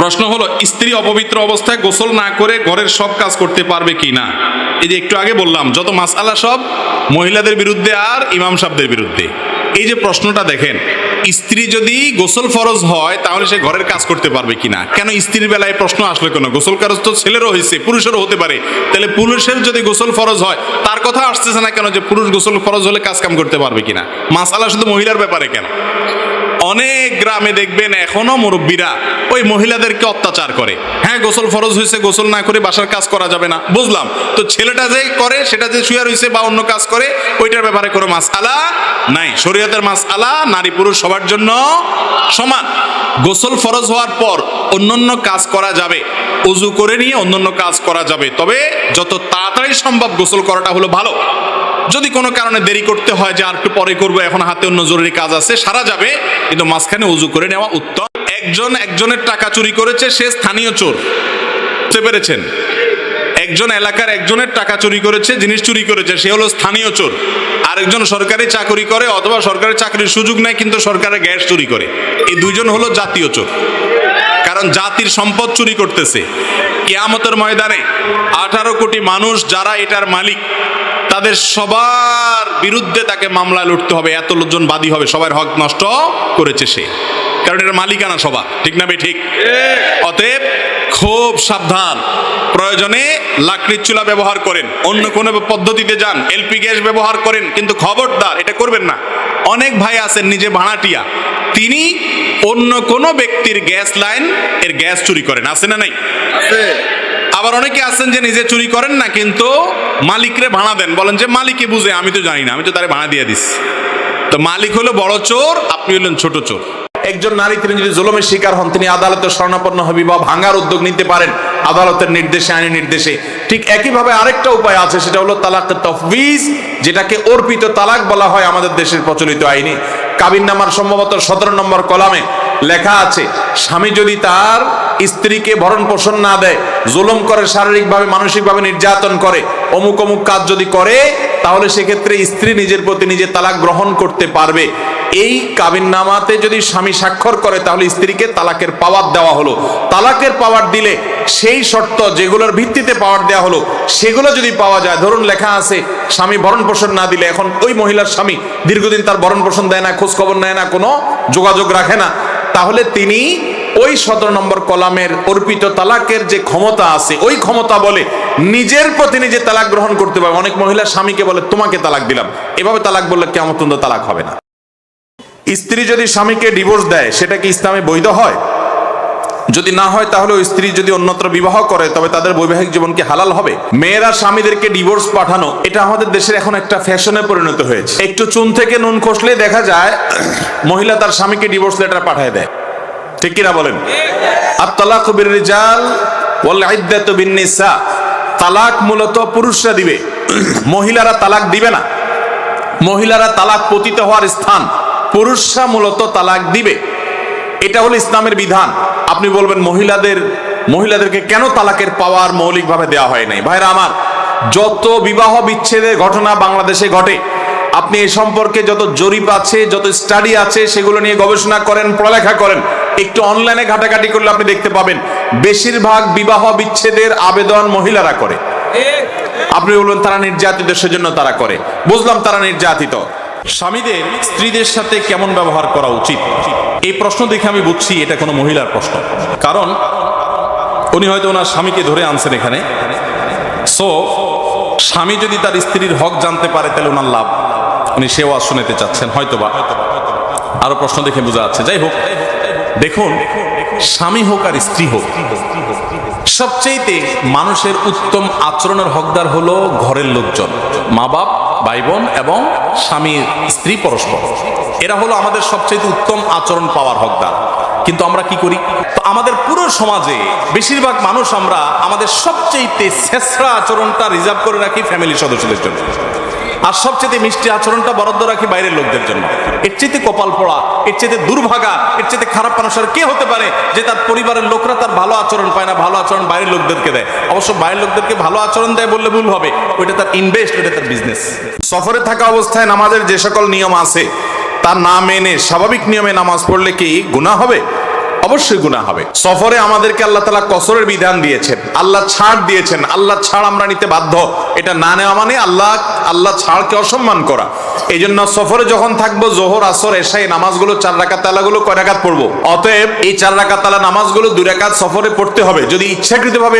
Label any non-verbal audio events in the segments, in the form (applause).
প্রশ্ন হলো, স্ত্রী অপবিত্র অবস্থায় গোসল না করে ঘরের সব কাজ করতে পারবে কি না? এই যে একটু আগে বললাম, যত মাসআলা সব মহিলাদের বিরুদ্ধে আর ইমাম সাহেবদের বিরুদ্ধে। এই যে প্রশ্নটা দেখেন, স্ত্রী যদি গোসল ফরজ হয়, তাহলে সে ঘরের কাজ করতে পারবে কিনা কেন স্ত্রীর বেলায় প্রশ্ন আসলো কেন? গোসল কাজ তো ছেলেরও হয়েছে, পুরুষেরও হতে পারে। তাহলে পুরুষের যদি গোসল ফরজ হয়, তার কথা আসতেছে না কেন যে পুরুষ গোসল ফরজ হলে কাজ কাম করতে পারবে কিনা মাসালা শুধু মহিলার ব্যাপারে কেন? অনেক গ্রামে দেখবেন এখনও মুরব্বীরা ওই মহিলাদেরকে অত্যাচার করে। হ্যাঁ গোসল ফরজ হয়েছে, গোসল না করে বাসার কাজ করা যাবে না। বুঝলাম। তো ছেলেটা যে করে, সেটা যে শুয়ার হয়েছে বা অন্য কাজ করে, ওইটার ব্যাপারে কোনো মাস আলা নাই। শরীয়তের মাস আলা নারী পুরুষ সবার জন্য সমান। গোসল ফরজ হওয়ার পর অন্যান্য কাজ করা যাবে। উজু করে নিয়ে অন্যান্য কাজ করা যাবে। তবে যত তাড়াতাড়ি সম্ভব গোসল করাটা হলো ভালো। যদি কোনো কারণে দেরি করতে হয় যে আর একটু পরে করব, এখন হাতে অন্য জরুরি কাজ আছে, সারা যাবে। কিন্তু মাঝখানে উজু করে নেওয়া উত্তম। একজন একজনের টাকা চুরি করেছে, সে স্থানীয় চোর। বুঝতে পেরেছেন? একজন এলাকার একজনের টাকা চুরি করেছে, জিনিস চুরি করেছে, সে হলো স্থানীয় চোর। আরেকজন সরকারি চাকরি করে, অথবা সরকারি চাকরির সুযোগ নেয়, কিন্তু সরকারের গ্যাস চুরি করে। এই দুইজন হলো জাতীয় চোর। কারণ জাতির সম্পদ চুরি করতেছে। কিয়ামতের ময়দানে আঠারো কোটি মানুষ যারা এটার মালিক, তাদের সবার বিরুদ্ধে তাকে মামলায় লড়তে হবে, এত লোকজন বাদী হবে, সবার হক নষ্ট করেছে সে। কারণ এটা মালিকানা সবার, ঠিক না বে ঠিক? অতএব খুব সাবধান, প্রয়োজনে লাকড়ির চুলা ব্যবহার করেন, অন্য কোনো পদ্ধতিতে যান, এলপি গ্যাস ব্যবহার করেন, কিন্তু খবরদার, এটা করবেন না। অনেক ভাই আছেন, নিজে ভাড়াটিয়া, তিনি অন্য কোনো ব্যক্তির গ্যাস লাইন এর গ্যাস চুরি করেন আছে না নাই? আবার অনেকে আছেন যে নিজে চুরি করেন না কিন্তু মালিকরে ভাড়া দেন। বলেন যে মালিকে বুঝে আমি তো জানি না আমি তো তারে ভাড়া দিয়ে দিস তো মালিক হলো বড় চোর আপনি হলেন ছোট চোর। একজন নারী তিনি যদি জুলুমের শিকার হন তিনি আদালতের স্বর্ণাপন্ন হবি বা ভাঙার উদ্যোগ নিতে পারেন আদালতের নির্দেশে আইনি নির্দেশে। ঠিক একইভাবে আরেকটা উপায় আছে সেটা হলো তালাক তফবিজ যেটাকে অর্পিত তালাক বলা হয় আমাদের দেশের প্রচলিত আইনে। কাবিন নামার সম্ভবত সতেরো নম্বর কলামে লেখা আছে, স্বামী যদি তার স্ত্রীকে ভরণ পোষণ না দেয়, জুলুম করে শারীরিকভাবে, মানসিকভাবে নির্যাতন করে, অমুক অমুক কাজ যদি করে, তাহলে সেক্ষেত্রে স্ত্রী নিজের প্রতি নিজে তালাক গ্রহণ করতে পারবে। এই কাবিননামাতে যদি স্বামী স্বাক্ষর করে, তাহলে স্ত্রীকে তালাকের পাওয়ার দেওয়া হলো। তালাকের পাওয়ার দিলে সেই শর্ত যেগুলোর ভিত্তিতে পাওয়ার দেওয়া হলো, সেগুলো যদি পাওয়া যায়, ধরুন লেখা আছে, স্বামী ভরণ পোষণ না দিলে, এখন ওই মহিলার স্বামী দীর্ঘদিন তার ভরণ পোষণ দেয় না খোঁজ খবর নেয় না, কোনো যোগাযোগ রাখে না, তাহলে তিনি ওই সতেরো নম্বর কলামের অর্পিত তালাকের যে ক্ষমতা আছে, ওই ক্ষমতা বলে নিজের প্রতি নিজে তালাক গ্রহণ করতে পারবে। অনেক মহিলা স্বামীকে বলে, তোমাকে তালাক দিলাম। এভাবে তালাক বললে কেমন তালাক হবে না। স্ত্রী যদি স্বামীকে ডিভোর্স দেয়, সেটা কি ইসলামে বৈধ হয়? যদি না হয়, তাহলে ওই স্ত্রী যদি অন্যত্র বিবাহ করে, তবে তাদের বৈবাহিক জীবন কি হালাল হবে? মেয়েরা স্বামীদেরকে ডিভোর্স পাঠানো, এটা আমাদের দেশের এখন একটা ফ্যাশনে পরিণত হয়েছে। একটু চুন থেকে নুন খসলে দেখা যায়, (clears throat) মহিলা তার স্বামীকে ডিভোর্স লেটার পাঠায় দেয়। ঠিক কিনা বলেন? আর তালাক রিজাল ওয়াল ইদ্দাতু বিন্নিসা। তালাক মূলত পুরুষরা দিবে। (clears throat) মহিলারা তালাক দিবে না। মহিলারা তালাক পতিত হওয়ার স্থান। পুরুষরা মূলত তালাক দিবে। এটা হলো ইসলামের বিধান। আপনি বলবেন, মহিলাদের, মহিলাদেরকে কেন তালাকের পাওয়ার মৌলিকভাবে দেওয়া হয় নাই? ভাইরা আমার, যত বিবাহ বিচ্ছেদের ঘটনা বাংলাদেশে ঘটে, আপনি এ সম্পর্কে যত জরিপ আছে, যত স্টাডি আছে, সেগুলো নিয়ে গবেষণা করেন, পড়ালেখা করেন, একটু অনলাইনে ঘাটাঘাটি করলে আপনি দেখতে পাবেন, বেশিরভাগ বিবাহ বিচ্ছেদের আবেদন মহিলারা করে। আপনি বলবেন, তারা নির্যাতিত, সেজন্য তারা করে। বুঝলাম তারা নির্যাতিত। স্বামীদের স্ত্রীদের সাথে কেমন ব্যবহার করা উচিত? এই প্রশ্ন দেখে আমি বুঝছি এটা কোনো মহিলার প্রশ্ন। কারণ উনি হয়তো ওনার স্বামীকে ধরে আনছেন এখানে। সো স্বামী যদি তার স্ত্রীর হক জানতে পারে, তাহলে ওনার লাভ। উনি সেও আজ শুনেতে চাচ্ছেন, হয়তোবা। আরও প্রশ্ন দেখে বোঝা যাচ্ছে। যাই হোক, দেখুন, স্বামী হোক আর স্ত্রী হোক সবচেয়েতে মানুষের উত্তম আচরণের হকদার হলো ঘরের লোকজন। মা বাপ ভাই বোন এবং স্বামী, স্ত্রী পরস্পর। এরা হলো আমাদের সবচেয়ে উত্তম আচরণ পাওয়ার হকদার। কিন্তু আমরা কি করি? তো আমাদের পুরো সমাজে বেশিরভাগ মানুষ আমরা আমাদের সবচেয়ে শেষরা আচরণটা রিজার্ভ করে রাখি ফ্যামিলি সদস্যদের জন্য। আর সবচেয়ে মিষ্টি আচরণটা বরাদ্দ রাখি বাইরের লোকদের জন্য। এর চেয়ে কপাল পড়া, এর চেয়ে দুর্ভাগা, এর চেয়ে খারাপ মানুষের কে হতে পারে যে তার পরিবারের লোকরা তার ভালো আচরণ পায় না, ভালো আচরণ বাইরের লোকদেরকে দেয়। অবশ্য বাইরের লোকদেরকে ভালো আচরণ দেয় বললে ভুল হবে, ওইটা তার ইনভেস্ট ওইটা তার বিজনেস সফরে থাকা অবস্থায় নামাজের যে সকল নিয়ম আছে তা না মেনে স্বাভাবিক নিয়মে নামাজ পড়লে কি গুনাহ হবে? অবশ্যই গুণা হবে। সফরে আমাদেরকে আল্লাহ তালা কসরের বিধান দিয়েছেন। আল্লাহ ছাড় দিয়েছেন। আল্লাহ ছাড় আমরা নিতে বাধ্য। এটা না নেওয়া মানে আল্লাহ আল্লাহ ছাড়কে অসম্মান করা। এই জন্য সফরে যখন থাকব, জোহর, আসর এসাই নামাজগুলো চার রাকাত তালাগুলো কয় রাকাত পড়ব? অতএব এই চার রাকাত তালা নামাজগুলো দুই রাকাত সফরে পড়তে হবে। যদি ইচ্ছাকৃতভাবে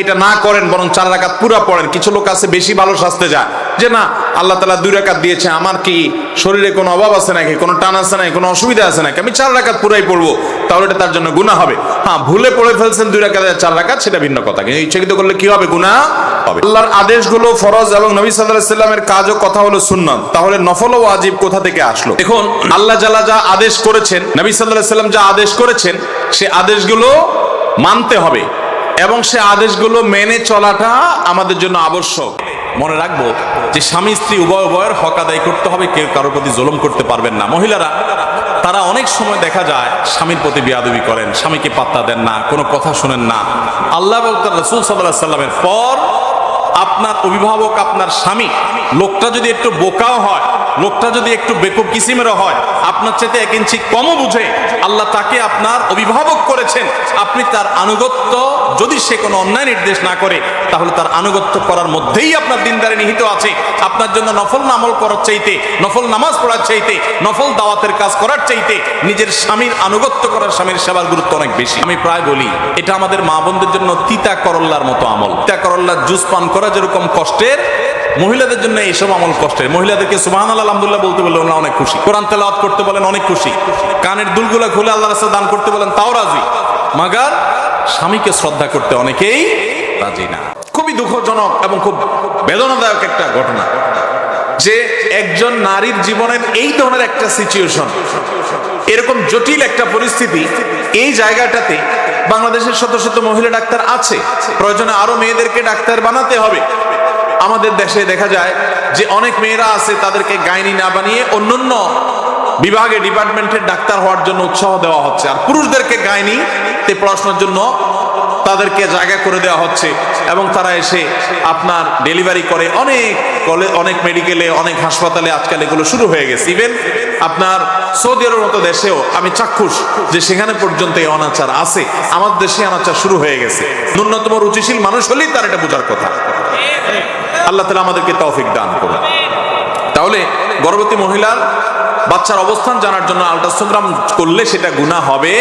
এটা না করেন, বরং চার রাকাত পুরা পড়েন, কিছু লোক আছে বেশি ভালো শাস্তে যায়। যে না, আল্লাহ তালা দুই রাকাত দিয়েছে, আমার কি শরীরে কোনো অভাব আছে নাকি? কোনো টান আছে নাকি? কোনো অসুবিধা আছে নাকি? আমি চার রাকাত পুরাই পড়ব, তাহলে এটা তার জন্য গুণা হবে। হ্যাঁ ভুলে পড়ে ফেলছেন দুই রাকাত, চার রাকাত, সেটা ভিন্ন কথা। কিন্তু ইচ্ছাকৃত করলে কি হবে? গুণা হবে। আল্লাহর আদেশগুলো ফরজ এবং নবী সাল্লাল্লাহু সাল্লামের কাজ ও কথা হলো সুন্নাত। তাহলে নফল ও ওয়াজিব কোথা থেকে আসলো? দেখুন, আল্লাহ জালা যা আদেশ করেছেন, নবী আলাইহি সাল্লাম যা আদেশ করেছেন, সে আদেশগুলো মানতে হবে এবং সে আদেশগুলো মেনে চলাটা আমাদের জন্য আবশ্যক। মনে রাখব যে স্বামী স্ত্রী উভয় উভয়ের হক আদায় করতে হবে, কেউ কারোর প্রতি জুলুম করতে পারবেন না। মহিলারা, তারা অনেক সময় দেখা যায় স্বামীর প্রতি বিয়াদবি করেন, স্বামীকে পাত্তা দেন না, কোনো কথা শুনেন না। আল্লাহ রসুল সাল্লাহ সাল্লামের পর আপনার অভিভাবক, আপনার স্বামী, লোকটা যদি একটু বোকাও হয়, লোকটা যদি একটু বেকুব কিসিমেরও হয়, আপনার চাইতে এক ইঞ্চি কমও বুঝে আল্লাহ তাকে আপনার অভিভাবক করেছেন। আপনি তার আনুগত্য যদি সে কোনো অন্যায় নির্দেশ না করে তাহলে তার আনুগত্য করার মধ্যেই আপনার দিনদারে নিহিত আছে। আপনার জন্য নফল নামল করার চাইতে, নফল নামাজ পড়ার চাইতে, নফল দাওয়াতের কাজ করার চাইতে নিজের স্বামীর আনুগত্য করার স্বামীর সেবার গুরুত্ব অনেক বেশি। আমি প্রায় বলি, এটা আমাদের মা বোনদের জন্য তিতা করল্লার মতো আমল। তিতা করল্লার জুস পান করা যেরকম কষ্টের, মহিলাদের জন্য এইসব আমল কষ্টের। মহিলাদেরকে সুবাহ আলহামদুলিল্লাহ বলতে বললে ওনারা অনেক খুশি। কোরআন তেলাওয়াত করতে বলেন অনেক খুশি। কানের দুলগুলা খুলে আল্লাহ রাস্তা দান করতে বলেন, তাও রাজি। মাগার, স্বামীকে শ্রদ্ধা করতে অনেকেই রাজি না। খুবই দুঃখজনক এবং খুব বেদনাদায়ক একটা ঘটনা যে একজন নারীর জীবনের এই ধরনের একটা সিচুয়েশন এরকম জটিল একটা পরিস্থিতি এই জায়গাটাতে বাংলাদেশের শত শত মহিলা ডাক্তার আছে। প্রয়োজনে আরও মেয়েদেরকে ডাক্তার বানাতে হবে। আমাদের দেশে দেখা যায় যে অনেক মেয়েরা আছে তাদেরকে গাইনি না বানিয়ে অন্যান্য বিভাগে, ডিপার্টমেন্টের ডাক্তার হওয়ার জন্য উৎসাহ দেওয়া হচ্ছে। আর পুরুষদেরকে গাইনি তে পড়াশোনার জন্য তাদেরকে জায়গা করে দেওয়া হচ্ছে এবং তারা এসে আপনার ডেলিভারি করে। অনেক কলে, অনেক মেডিকেলে, অনেক হাসপাতালে আজকাল এগুলো শুরু হয়ে গেছে। ইভেন আপনার সৌদি আরবের মতো দেশেও আমি চাক্ষুষ যে সেখানে পর্যন্ত এই অনাচার আছে। আমার দেশে অনাচার শুরু হয়ে গেছে। ন্যূনতম রুচিশীল মানুষ হলেই তার এটা বোঝার কথা। আল্লাহ তালা আমাদেরকে তৌফিক দান করুন। তাহলে গর্ভবতী মহিলার বাচ্চার অবস্থান জানার জন্য আল্ট্রাসোগ্রাম করলে সেটা গুণা হবে।